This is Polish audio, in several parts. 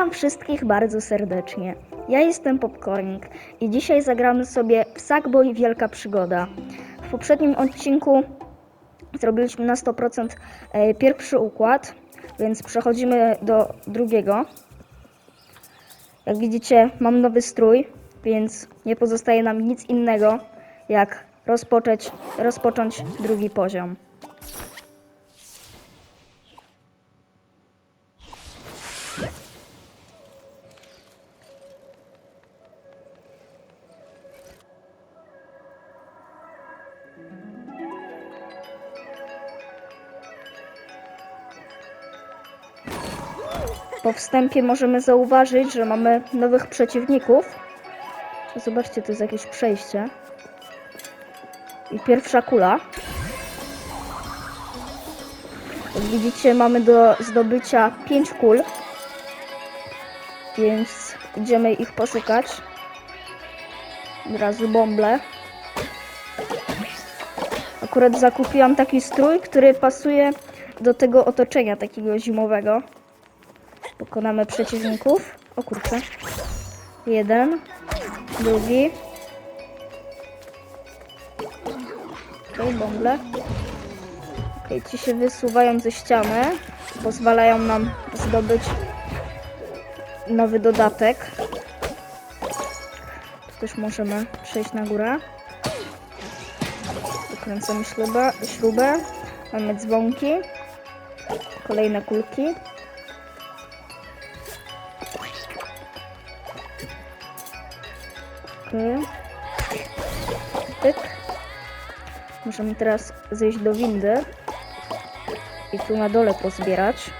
Witam wszystkich bardzo serdecznie. Ja jestem Popcornik i dzisiaj zagramy sobie Sackboy Wielka Przygoda. W poprzednim odcinku zrobiliśmy na 100% e, pierwszy układ, więc przechodzimy do drugiego. Jak widzicie, mam nowy strój, więc nie pozostaje nam nic innego, jak rozpocząć, rozpocząć drugi poziom. Po wstępie możemy zauważyć, że mamy nowych przeciwników. Zobaczcie, to jest jakieś przejście. I pierwsza kula. Jak widzicie, mamy do zdobycia 5 kul. Więc idziemy ich poszukać. Od razu bąble. Akurat zakupiłam taki strój, który pasuje do tego otoczenia takiego zimowego. Pokonamy przeciwników. O kurczę. Jeden. Drugi. Okej, bąble. Okej, ci się wysuwają ze ściany. Pozwalają nam zdobyć nowy dodatek. Tu też możemy przejść na górę. Dokręcamy śrubę. śrubę. Mamy dzwonki. Kolejne kulki. Okej. Pyk. Możemy teraz zejść do windy i tu na dole pozbierać.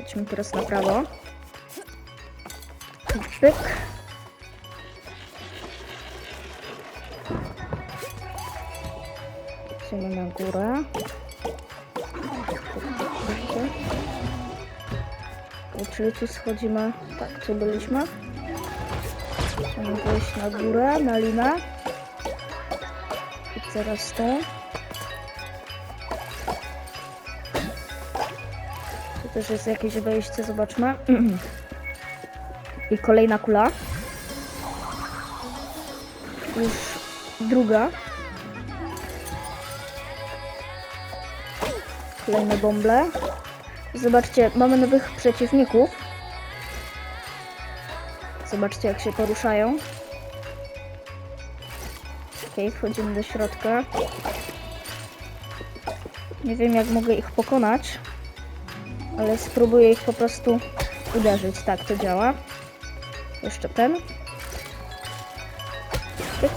Idźmy teraz na prawo. Pyk. Idziemy na górę. Czyli tu schodzimy, tak, tu byliśmy. Możemy wejść na górę, na linę. I teraz tu. Tu też jest jakieś wejście, zobaczmy. I kolejna kula. Już druga. Kolejne bąble. Zobaczcie, mamy nowych przeciwników. Zobaczcie, jak się poruszają. Okej, wchodzimy do środka. Nie wiem, jak mogę ich pokonać, ale spróbuję ich po prostu uderzyć. Tak, to działa. Jeszcze ten. Tyk.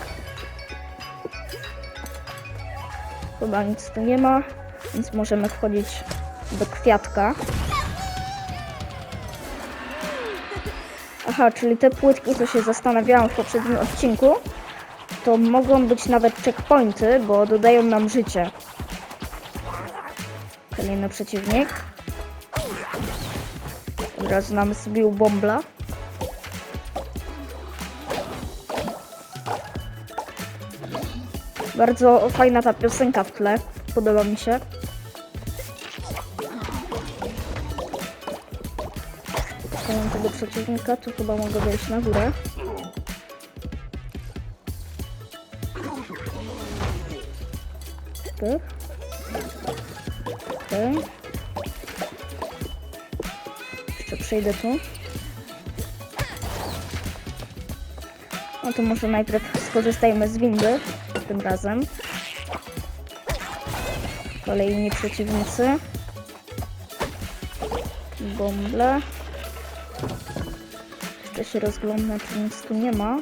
Chyba nic tu nie ma, więc możemy wchodzić do kwiatka. Aha, czyli te płytki, co się zastanawiałam w poprzednim odcinku, to mogą być nawet checkpointy, bo dodają nam życie. Kolejny przeciwnik. Od razu nam zbił bombla. Bardzo fajna ta piosenka w tle. Podoba mi się. Przeciwnika, tu chyba mogę wejść na górę. Tak. Okej. Jeszcze przejdę tu. No to może najpierw skorzystajmy z windy tym razem. Kolejni przeciwnicy. Bąble. Się rozglądam, czy nic tu nie ma,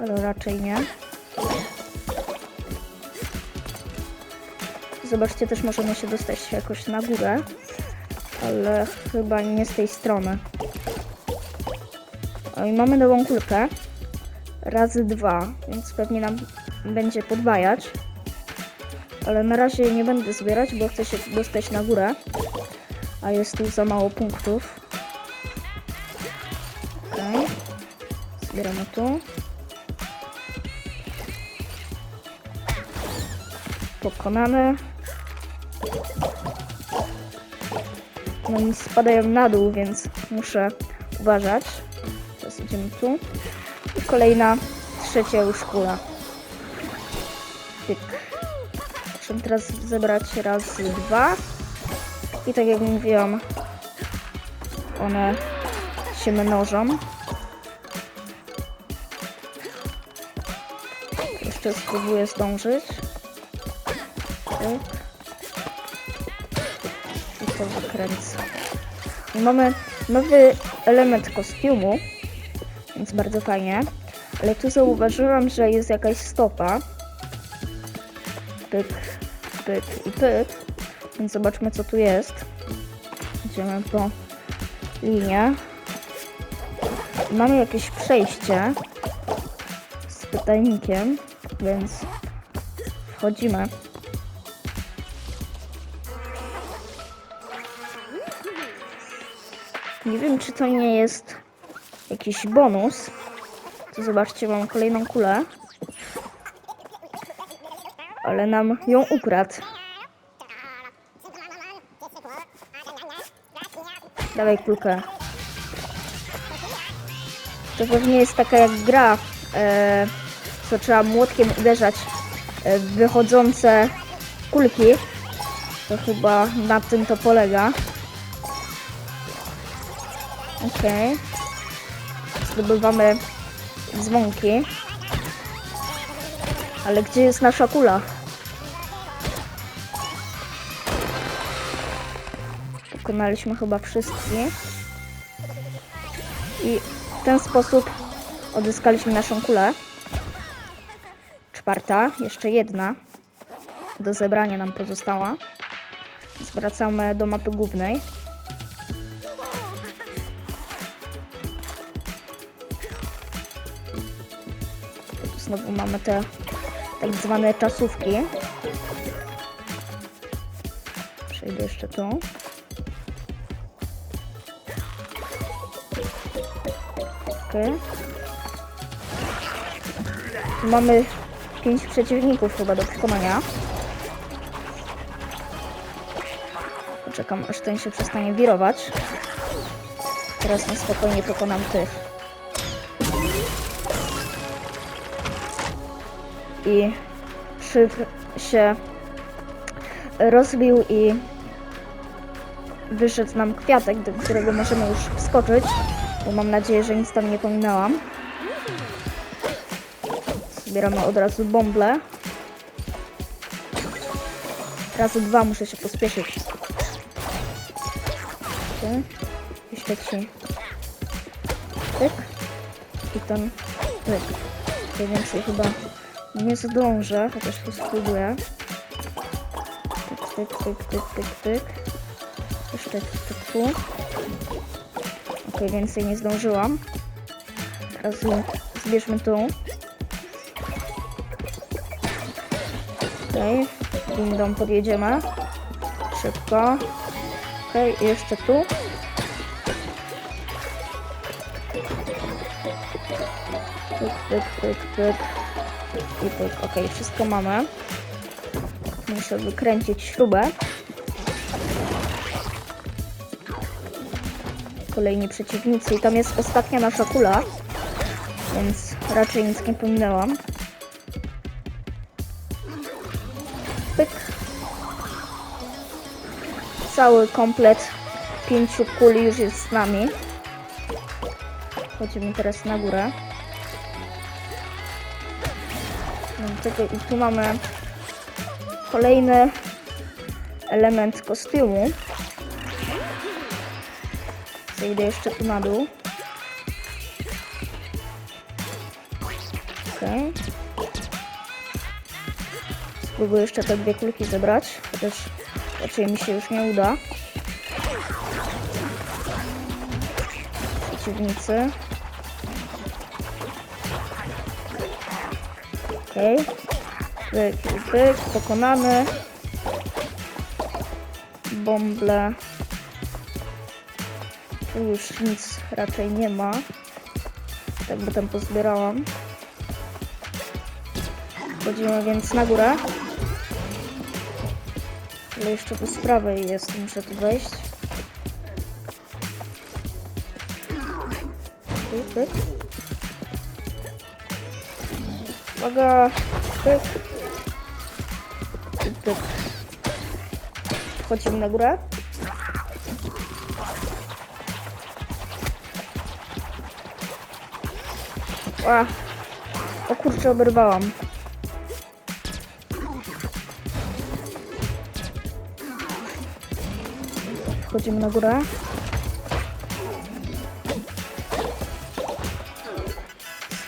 ale raczej nie. Zobaczcie, też możemy się dostać jakoś na górę, ale chyba nie z tej strony. O, i mamy nową kulkę. Razy dwa, więc pewnie nam będzie podwajać. Ale na razie nie będę zbierać, bo chcę się dostać na górę. A jest tu za mało punktów. Zbieramy tu. Pokonane. No mi spadają na dół, więc muszę uważać. Teraz idziemy tu. I kolejna, trzecia już kula. Pyk. Muszę teraz zebrać raz, dwa. I tak jak mówiłam, one się mnożą. Jeszcze spróbuję zdążyć. Tak. I to wykręcę. Mamy nowy element kostiumu, więc bardzo fajnie. Ale tu zauważyłam, że jest jakaś stopa. Pyk, pyk i pyk. Więc zobaczmy co tu jest. Idziemy po linię. Mamy jakieś przejście z pytajnikiem, więc wchodzimy. Nie wiem, czy to nie jest jakiś bonus. To zobaczcie, mam kolejną kulę. Ale nam ją ukradł. Dawaj kulkę. To pewnie jest taka jak gra, e, co trzeba młotkiem uderzać e, w wychodzące kulki. To chyba na tym to polega. Okej. Zdobywamy dzwonki. Ale gdzie jest nasza kula? Pokonaliśmy chyba wszystkie. I w ten sposób odzyskaliśmy naszą kulę. Czwarta, jeszcze jedna do zebrania nam pozostała. Więc wracamy do mapy głównej. Znowu mamy te tak zwane czasówki. Przejdę jeszcze tu. Tu Mamy pięć przeciwników chyba do pokonania. Poczekam aż ten się przestanie wirować. Teraz na spokojnie pokonam tych. i szyfr się rozbił i wyszedł nam kwiatek, do którego możemy już wskoczyć, bo mam nadzieję, że nic tam nie pominęłam. Zbieramy od razu bąble. Razy dwa muszę się pospieszyć. Okay. I świeci. Tyk. I ten tyk. Mniej więcej chyba nie zdążę, chociaż tu spróbuję. Tyk, tyk, tyk, tyk, tyk, tyk. Jeszcze tyk, tyk, tu. Ok, więcej nie zdążyłam. Teraz zbierzmy tu. Okej, okay. windą podjedziemy. Szybko. Okej, okay, jeszcze tu. Tyk, tyk, tyk, tyk. I pyk. Ok, wszystko mamy. Muszę wykręcić śrubę. Kolejni przeciwnicy. I tam jest ostatnia nasza kula. Więc raczej nic nie pominęłam. Cały komplet pięciu kuli już jest z nami. Chodzimy teraz na górę. Czekaj, i tu mamy kolejny element kostiumu. Zejdę jeszcze tu na dół. Okay. Spróbuję jeszcze te dwie kulki zebrać, chociaż raczej mi się już nie uda. Przeciwnicy. Okej. Okay. Pyk, pokonany. Bąble. Tu już nic raczej nie ma. Tak by tam pozbierałam. Chodzimy więc na górę jeszcze tu z prawej jest, muszę tu wejść. Pyk, pyk. Uwaga, pyk. Pyk, pyk. Wchodzimy na górę. A. O kurczę, oberwałam. Wchodzimy na górę.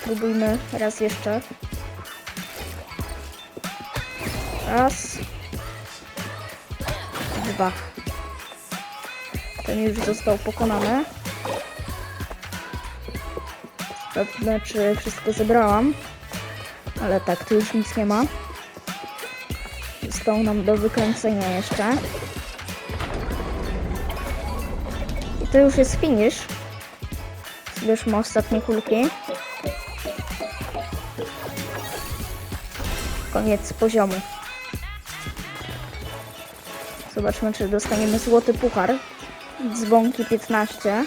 Spróbujmy raz jeszcze. Raz. Dwa. Ten już został pokonany. Sprawdźmy, czy wszystko zebrałam. Ale tak, tu już nic nie ma. Zostało nam do wykręcenia jeszcze. To już jest finish. Zbierzmy ostatnie kulki. Koniec poziomu. Zobaczmy, czy dostaniemy złoty puchar. Dzwonki 15.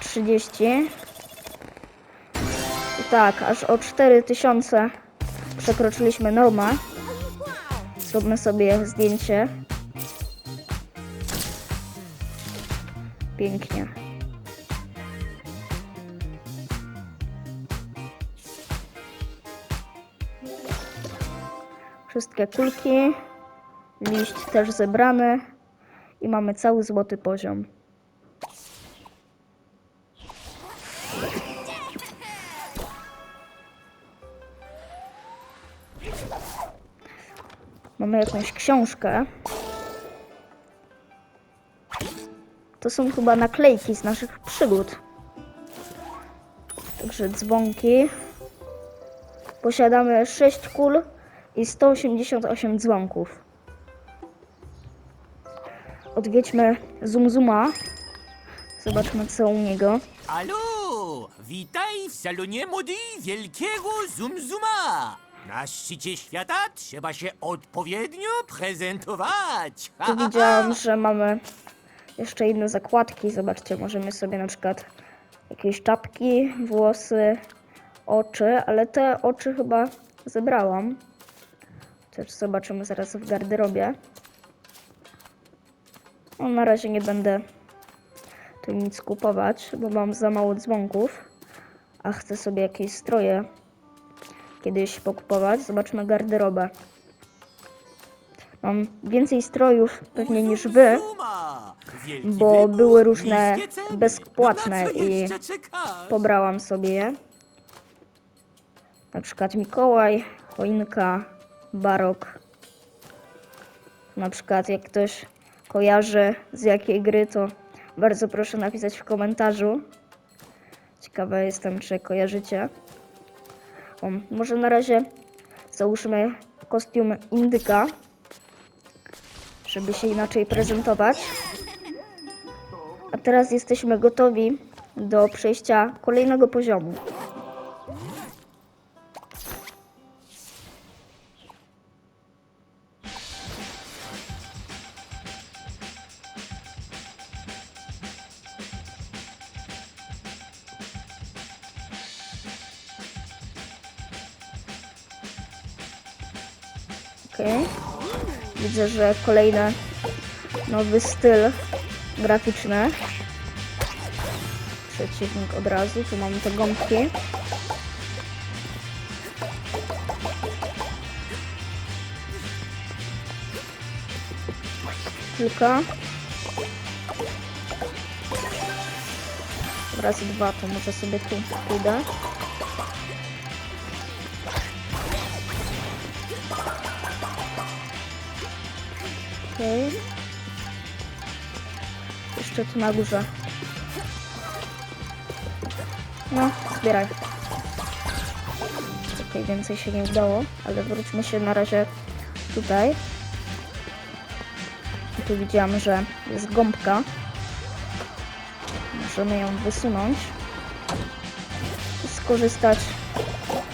30. I tak, aż o 4000 przekroczyliśmy normę. Zróbmy sobie zdjęcie. Pięknie. Wszystkie kulki. Liść też zebrany. I mamy cały złoty poziom. Mamy jakąś książkę. To są chyba naklejki z naszych przygód. Także dzwonki. Posiadamy 6 kul i 188 dzwonków. Odwiedźmy Zum Zuma. Zobaczmy co u niego. Alo, witaj w salonie mody wielkiego Zumzuma. Na szczycie świata trzeba się odpowiednio prezentować. Tu widziałam, że mamy jeszcze inne zakładki. Zobaczcie, możemy sobie na przykład jakieś czapki, włosy, oczy, ale te oczy chyba zebrałam. Też zobaczymy zaraz w garderobie. No, na razie nie będę tu nic kupować, bo mam za mało dzwonków, a chcę sobie jakieś stroje kiedyś pokupować. Zobaczmy garderobę. Mam więcej strojów pewnie niż wy, bo były różne bezpłatne No co i pobrałam sobie je. Na przykład Mikołaj, choinka, barok. Na przykład jak ktoś kojarzy z jakiej gry, to bardzo proszę napisać w komentarzu. Ciekawa jestem, czy kojarzycie. O, może na razie załóżmy kostium indyka, żeby się inaczej prezentować. A teraz jesteśmy gotowi do przejścia kolejnego poziomu. Okej. Widzę, że kolejny nowy styl graficzny. Przeciwnik od razu. Tu mamy te gąbki. Kilka. Razy dwa, to może sobie tu pójdę. Okej. Jeszcze tu na górze. No, zbieraj. Okej, więcej się nie udało, ale wróćmy się na razie tutaj. I tu widziałam, że jest gąbka. Możemy ją wysunąć i skorzystać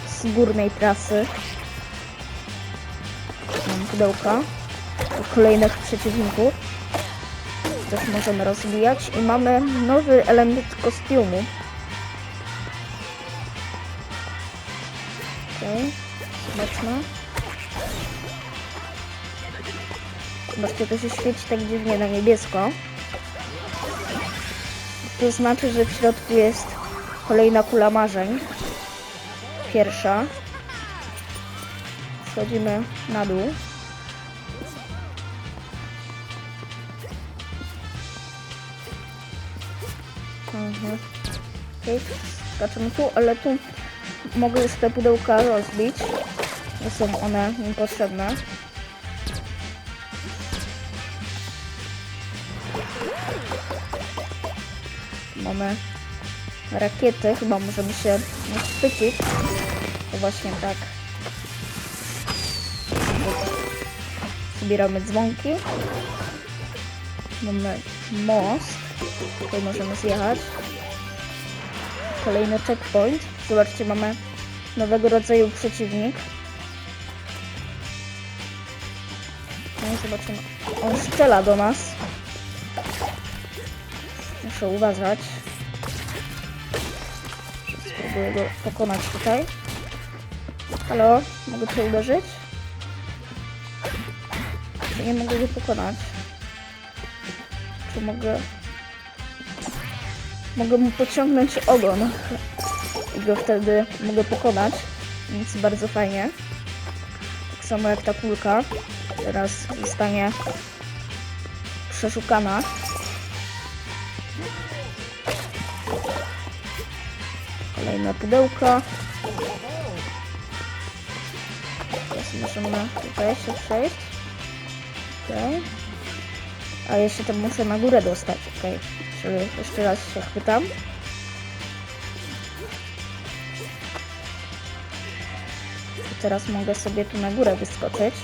z górnej trasy. Mam pudełka kolejnych przeciwników. Też możemy rozwijać i mamy nowy element kostiumu. Okej, zobaczmy. Zobaczcie, to się świeci tak dziwnie na niebiesko. To znaczy, że w środku jest kolejna kula marzeń. Pierwsza. Schodzimy na dół. Mhm. Okej, skaczemy tu, ale tu mogę już te pudełka rozbić. Nie są one niepotrzebne. Mamy rakiety, chyba możemy się chwycić. To właśnie tak. Zbieramy dzwonki. Mamy most. Tutaj możemy zjechać. Kolejny checkpoint. Zobaczcie, mamy nowego rodzaju przeciwnik. No i zobaczymy. On strzela do nas. Muszę uważać. Spróbuję go pokonać tutaj. Halo? Mogę cię uderzyć? Czy nie mogę go pokonać? Czy mogę... Mogę mu pociągnąć ogon i go wtedy mogę pokonać, więc bardzo fajnie. Tak samo jak ta kulka teraz zostanie przeszukana. Kolejne pudełko. Teraz możemy tutaj się przejść. Okej. A jeszcze tam muszę na górę dostać, okej. Czyli jeszcze raz się chwytam. I teraz mogę sobie tu na górę wyskoczyć.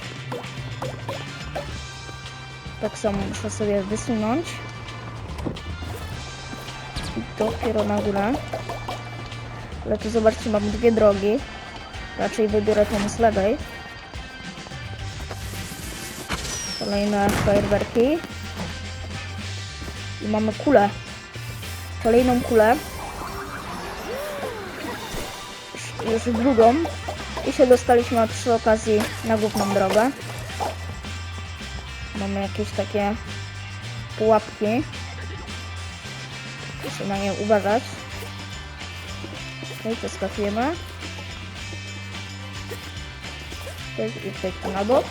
Tak samo muszę sobie wysunąć. I dopiero na górę. Ale tu zobaczcie, mam dwie drogi. Raczej wybiorę tą z lewej. Kolejne fajerwerki. Mamy kulę. Kolejną kulę. Już- drugą. I się dostaliśmy przy okazji na główną drogę. Mamy jakieś takie pułapki. Muszę na nie uważać. Okej, przeskakujemy. Okej, I tutaj na bok.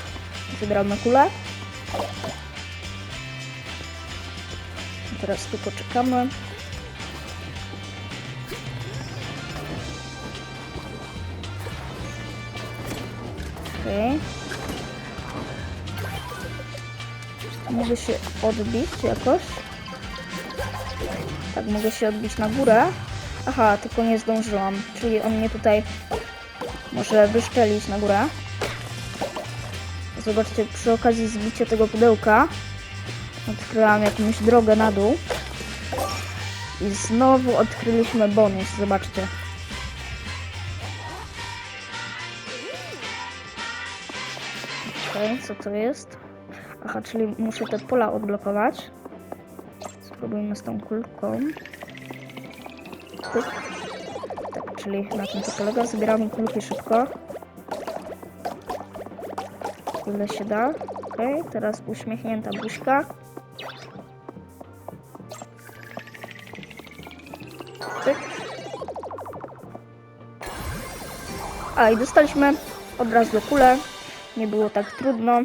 Wybramy kulę. Teraz tu poczekamy. Tu Mogę się odbić jakoś? Tak, mogę się odbić na górę. Aha, tylko nie zdążyłam. Czyli on mnie tutaj może wyszczelić na górę. Zobaczcie, przy okazji zbicia tego pudełka odkryłam jakąś drogę na dół. I znowu odkryliśmy bonus, zobaczcie. Okej, co to jest? Aha, czyli muszę te pola odblokować. Spróbujmy z tą kulką. Pyk. Tak, czyli na tym to polega. Zbieramy kulki szybko. Ile się da. Okej, teraz uśmiechnięta buźka. A i dostaliśmy od razu kulę. Nie było tak trudno.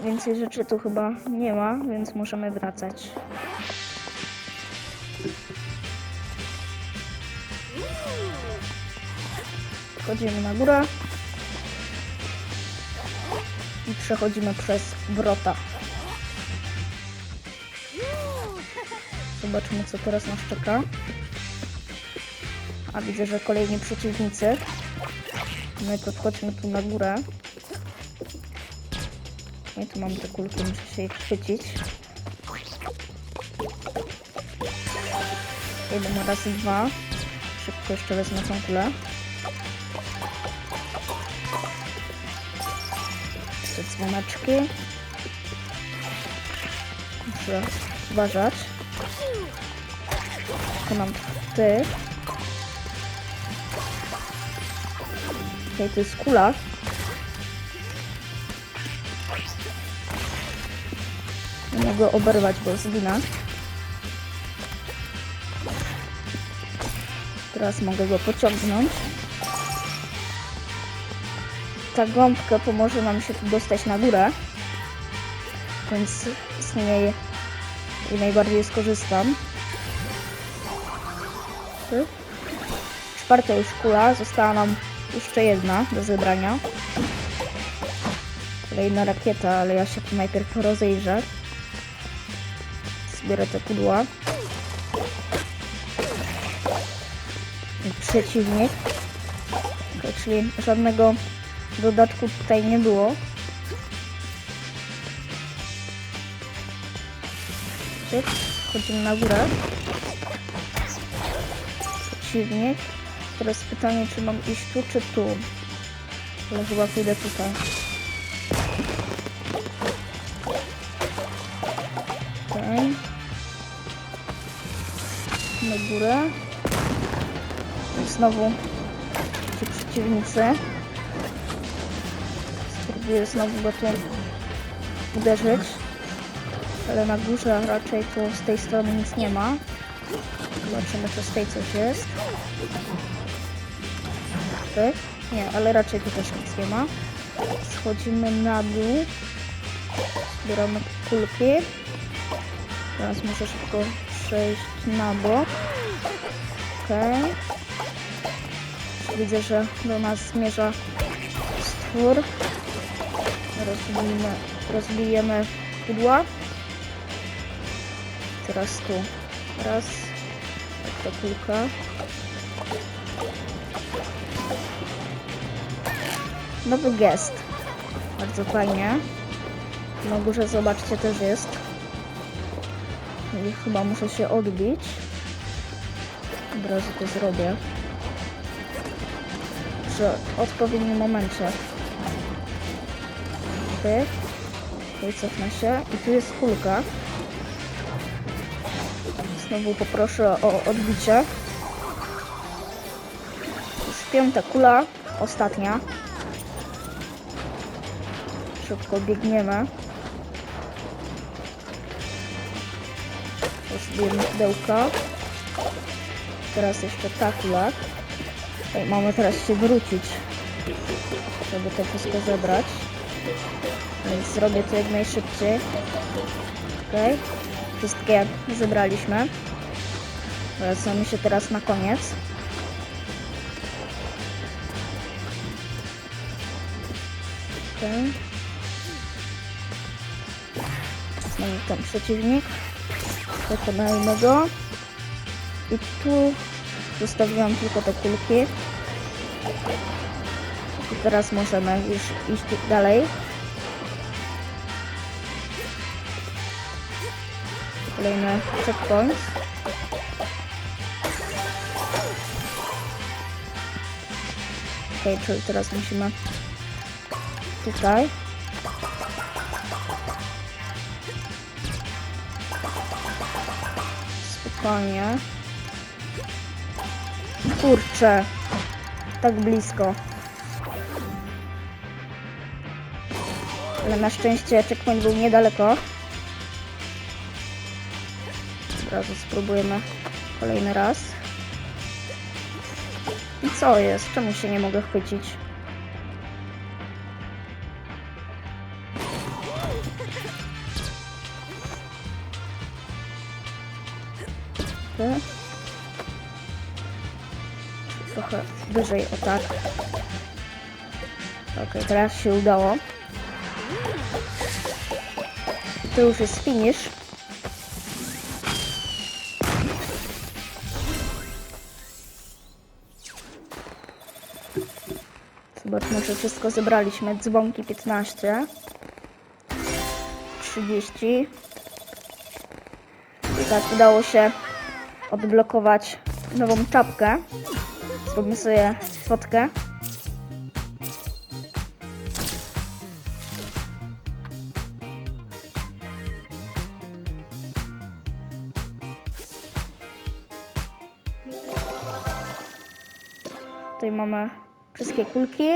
Więcej rzeczy tu chyba nie ma, więc możemy wracać. Wchodzimy na górę. I przechodzimy przez wrota. Zobaczymy, co teraz nas czeka. A widzę, że kolejni przeciwnicy. My to wchodźmy tu na górę. I tu mam te kulki, muszę się ich chwycić. Jeden razy dwa. Szybko jeszcze wezmę tą kulę. Te dzwoneczki. muszę uważać. Wykonam ty. Okej, to jest kula. Nie mogę oberwać, bo zginę. Teraz mogę go pociągnąć. Ta gąbka pomoże nam się dostać na górę. Więc z niej i najbardziej skorzystam. Czwarta już kula. Została nam jeszcze jedna do zebrania. Kolejna rakieta, ale ja się tu najpierw rozejrzę. Zbiorę te pudła. Przeciwnik. Okej, czyli żadnego dodatku tutaj nie było. Tyk, Wchodzimy na górę. Przeciwnik. Teraz pytanie, czy mam iść tu, czy tu? Ale chyba pójdę tutaj. Okej. Na górę. I Znowu ci przeciwnicy. Spróbuję znowu go tu uderzyć. Ale na górze raczej tu z tej strony nic nie ma. Zobaczymy, czy z tej coś jest. Nie, ale raczej tu też nic nie ma. Schodzimy na dół. Zbieramy kulki. Teraz muszę szybko przejść na bok. Okej. Widzę, że do nas zmierza stwór. Rozbijemy, rozbijemy pudła. Teraz tu. Raz. Tak, ta kulka. Nowy gest. Bardzo fajnie. Na górze zobaczcie też jest. I chyba muszę się odbić. Od razu to zrobię. W odpowiednim momencie. Pyk. Tutaj cofnę się. I tu jest kulka. Znowu poproszę o odbicie. Jest piąta kula. Ostatnia. Szybko biegniemy. Rozbijemy pudełka. Teraz jeszcze ta kula. Ej, mamy teraz się wrócić, żeby to wszystko zebrać. Więc zrobię to jak najszybciej. Ok. Wszystkie zebraliśmy. Wracamy się teraz na koniec. Okay. Znowu ten przeciwnik. Pokonajmy go. I tu zostawiłam tylko te kulki. I teraz możemy już iść dalej. Kolejny checkpoint. Ok, czyli teraz musimy tutaj. Spokojnie. Kurczę. Tak blisko. Ale na szczęście checkpoint był niedaleko. Od spróbujemy kolejny raz. I co jest? Czemu się nie mogę chwycić? Wyżej, o tak. Ok, teraz się udało. To już jest finish. Zobaczmy, czy wszystko zebraliśmy. Dzwonki 15. 30. I tak udało się odblokować nową czapkę. Robimy sobie fotkę. Tutaj mamy wszystkie kulki,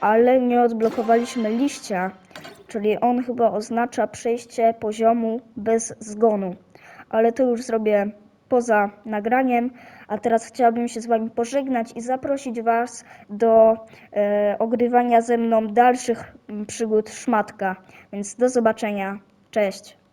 ale nie odblokowaliśmy liścia, czyli on chyba oznacza przejście poziomu bez zgonu. Ale to już zrobię poza nagraniem a teraz chciałabym się z Wami pożegnać i zaprosić Was do e, ogrywania ze mną dalszych mm, przygód szmatka. Więc do zobaczenia. Cześć.